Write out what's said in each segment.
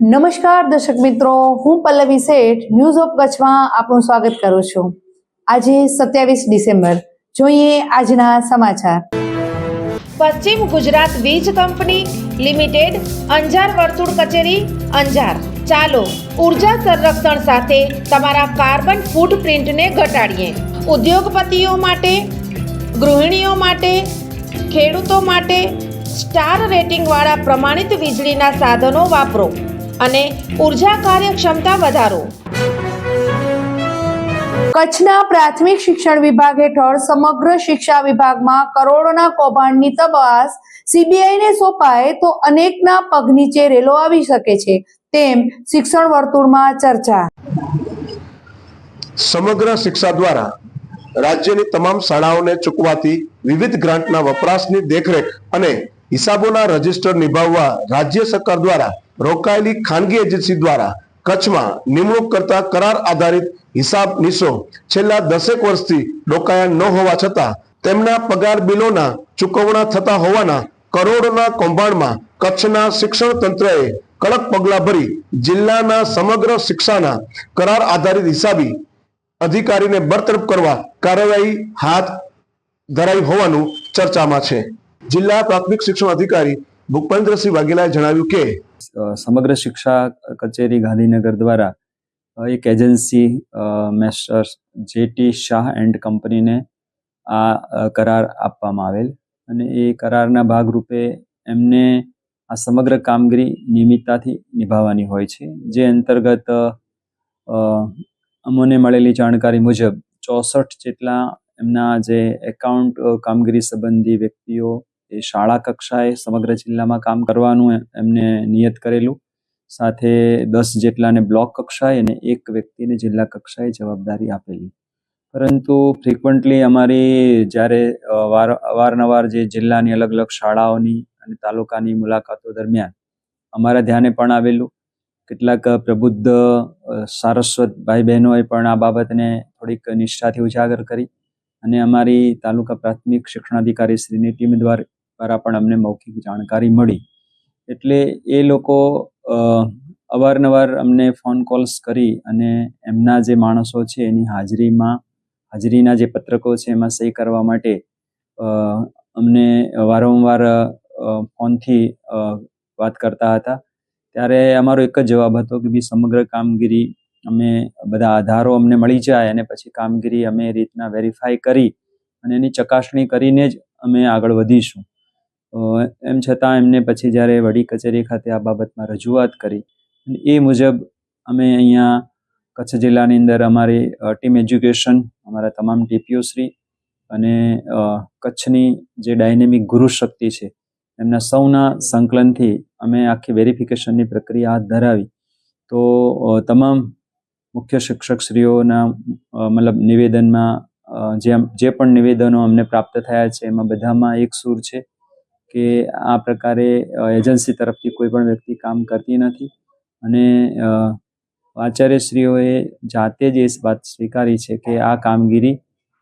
નમસ્કાર દર્શક મિત્રો, હું પલ્લવી શેઠ ન્યૂઝ ઓફ કચ્છમાં આપનું સ્વાગત કરું છું. આજે સત્યાવીસ ડિસેમ્બર, જોઈએ આજના સમાચાર. પશ્ચિમ ગુજરાત વીજ કંપની લિમિટેડ, અંજાર વર્તુળ કચેરી, અંજાર. ચાલો, ઊર્જા સંરક્ષણ સાથે તમારા કાર્બન ફૂટપ્રિન્ટને ઘટાડીએ. ઉદ્યોગપતિઓ માટે, ગૃહિણીઓ માટે ખેડૂતો માટે સ્ટાર રેટિંગવાળા પ્રમાણિત વીજળીના સાધનો વાપરો અને ઊર્જા કાર્યક્ષમતા વધારો. કચ્છના પ્રાથમિક શિક્ષણ વિભાગ હેઠળ સમગ્ર શિક્ષા વિભાગમાં કરોડોના કૌભાંડની તપાસ સીબીઆઈને સોંપાય તો અનેકના પગ નીચે રેલો આવી શકે છે તેમ શિક્ષણ વર્તુળમાં ચર્ચા. સમગ્ર શિક્ષા દ્વારા રાજ્યની તમામ શાળાઓને ચૂકવાતી વિવિધ ગ્રાન્ટના વપરાશની દેખરેખ અને હિસાબોના રજિસ્ટર નિભાવવા રાજ્ય સરકાર દ્વારા રોકાયેલી ખાનગી એજન્સી દ્વારા કચ્છમાં નિમણૂક કરતા કરાર આધારિત હિસાબ નિશો છેલ્લા દસેક વર્ષથી ડોકાયા ન હોવા છતાં તેમના પગાર બિલોના ચૂકવણા થતા હોવાના કરોડોના કૌભાંડમાં કચ્છના શિક્ષણ તંત્રએ કડક પગલાં ભરી જિલ્લાના સમગ્ર શિક્ષાના કરાર આધારિત હિસાબી અધિકારીને બરતરફ કરવા કાર્યવાહી હાથ ધરાઈ હોવાનું ચર્ચામાં છે. જિલ્લા પ્રાથમિક શિક્ષણ અધિકારી ભૂપેન્દ્રસિંહ વાઘેલાએ જણાવ્યું કે સમગ્ર શિક્ષા કચેરી ગાંધીનગર દ્વારા એક agency messrs JT Shah and કંપનીને આ કરાર આપવામાં આવેલ અને એ કરારના ભાગરૂપે એમને આ સમગ્ર કામગીરી નિયમિતતાથી નિભાવવાની હોય છે. જે અંતર્ગત અમોને મળેલી જાણકારી મુજબ ચોસઠ જેટલા એમના જે એકાઉન્ટ કામગીરી સંબંધી વ્યક્તિઓ એ શાળા કક્ષાએ સમગ્ર જિલ્લામાં કામ કરવાનું એમને નિયત કરેલું. સાથે દસ જેટલાને બ્લોક કક્ષાએ અને એક વ્યક્તિને જિલ્લા કક્ષાએ જવાબદારી આપેલી. પરંતુ ફ્રિકવન્ટલી અમારી જ્યારે વાર, અવારનવાર જે જિલ્લાની અલગ અલગ શાળાઓની અને તાલુકાની મુલાકાતો દરમિયાન અમારા ધ્યાને પણ આવેલું. કેટલાક પ્રબુદ્ધ સારસ્વત ભાઈ બહેનોએ પણ આ બાબતને થોડીક નિષ્ઠાથી ઉજાગર કરી અને અમારી તાલુકા પ્રાથમિક શિક્ષણાધિકારી શ્રીની ટીમ દ્વારા પણ અમને મૌખિક જાણકારી મળી. એટલે એ લોકો અવારનવાર અમને ફોન કોલ્સ કરી અને એમના જે માણસો છે, એની હાજરીમાં, હાજરીના જે પત્રકો છે, એમાં સહી કરવા માટે અમને વારંવાર ફોનથી વાત કરતા હતા. ત્યારે અમારો એક જ જવાબ હતો કે ભાઈ સમગ્ર કામગીરી અમે બધા આધારો અમને મળી જાય અને પછી કામગીરી અમે એ રીતના વેરીફાઈ કરી અને એની ચકાસણી કરીને જ અમે આગળ વધીશું. એમ છતાં એમને પછી જ્યારે વડી કચેરી ખાતે આ બાબતમાં રજૂઆત કરી અને એ મુજબ અમે અહીંયા કચ્છ જિલ્લાની અંદર અમારી ટીમ એજ્યુકેશન અમારા તમામ ટીપીઓ શ્રી અને કચ્છની જે ડાયનેમિક ગુરુ શક્તિ છે એમના સૌના સંકલનથી અમે આખી વેરિફિકેશનની પ્રક્રિયા હાથ ધરાવી. તો તમામ મુખ્ય શિક્ષકશ્રીઓના મતલબ નિવેદનમાં જે જે પણ નિવેદનો અમને પ્રાપ્ત થયા છે, એમાં બધામાં એક સૂર છે કે આ પ્રકારે એજન્સી તરફથી કોઈ પણ વ્યક્તિ કામ કરતી નથી. અને આચાર્યશ્રીઓએ જાતે જ એ વાત સ્વીકારી છે કે આ કામગીરી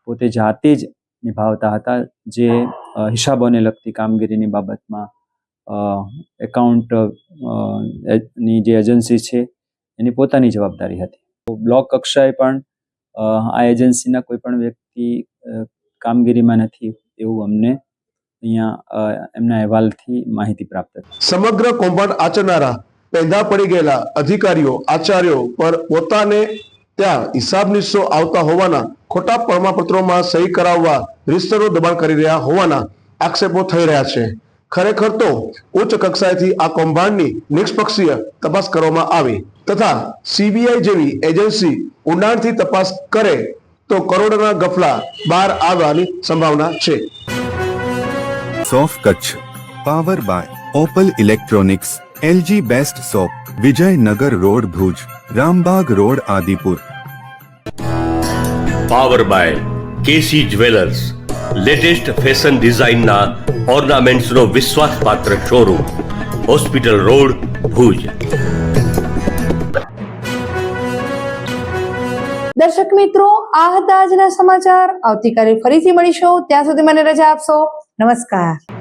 પોતે જાતે જ નિભાવતા હતા, જે હિસાબોને લગતી કામગીરીની બાબતમાં એકાઉન્ટની જે એજન્સી છે, એની પોતાની જવાબદારી હતી. બ્લોક કક્ષાએ પણ આ એજન્સીના કોઈ પણ વ્યક્તિ કામગીરીમાં નથી એવું અમને અહીંયા એમના અહેવાલથી માહિતી પ્રાપ્ત સમગ્ર કૌભાંડ આચરનારા, પેદા પડી ગયેલા અધિકારીઓ, આચાર્યો પર પોતાને ત્યાં હિસાબ નિશો આવતા હોવાના, ખોટા પ્રમાણપત્રોમાં સહી કરાવવા રિસ્તરો દબાણ કરી રહ્યા હોવાના આક્ષેપો થઈ રહ્યા છે. ખરેખર તો ઉચ્ચ કક્ષાએથી આ કૌભાંડની નિષ્પક્ષીય તપાસ કરવામાં આવે તથા સીબીઆઈ જેવી એજન્સી ઊંડાણથી તપાસ કરે તો કરોડોના ગફલા બહાર આવવાની સંભાવના છે. સોફ Kutch power by Opal electronics LG best shop Vijaynagar road Bhuj Rambag road Adipur. Power by KC jewellers latest fashion ડિઝાઇનના ઓર્નામેન્ટ્સનો વિશ્વાસપાત્ર શોરૂમ, હોસ્પિટલ રોડ, ભુજ. દર્શક મિત્રો, આ હતા આજના સમાચાર. આવતીકાલે ફરીથી મળીશું. ત્યાં સુધી મને રજા આપશો. નમસ્કાર.